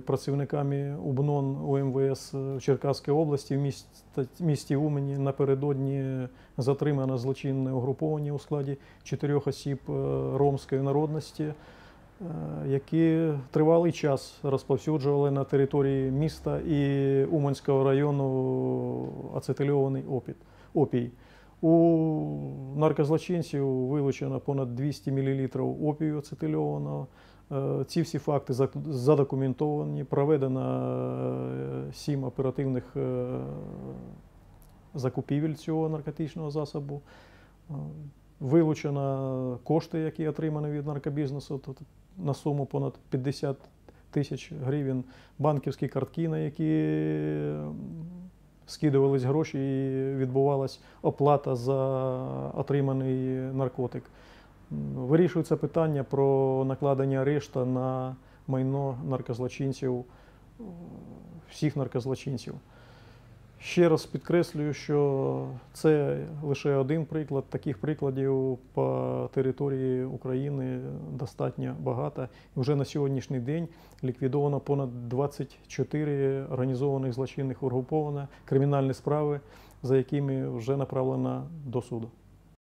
працівниками УБНОН УМВС в Черкаській області в місті, місті Умені напередодні затримано злочинне угруповання у складі чотирьох осіб е, ромської народності, е, які тривалий час розповсюджували на території міста і Уманського району ацетильований опій. У наркозлочинців вилучено понад 200 мл опію ацетильованого. Е, Ці всі факти задокументовані, проведено е, сім оперативних е, закупівель цього наркотичного засобу. Вилучено кошти, які отримані від наркобізнесу на суму понад 50 тисяч гривень, банківські картки, на які скидувались гроші і відбувалась оплата за отриманий наркотик. Вирішується питання про накладення арешта на майно наркозлочинців, всіх наркозлочинців. Ще раз підкреслюю, що це лише один приклад. Таких прикладів по території України достатньо багато. Вже на сьогоднішній день ліквідовано понад 24 організованих злочинних угруповання, кримінальні справи, за якими вже направлено до суду.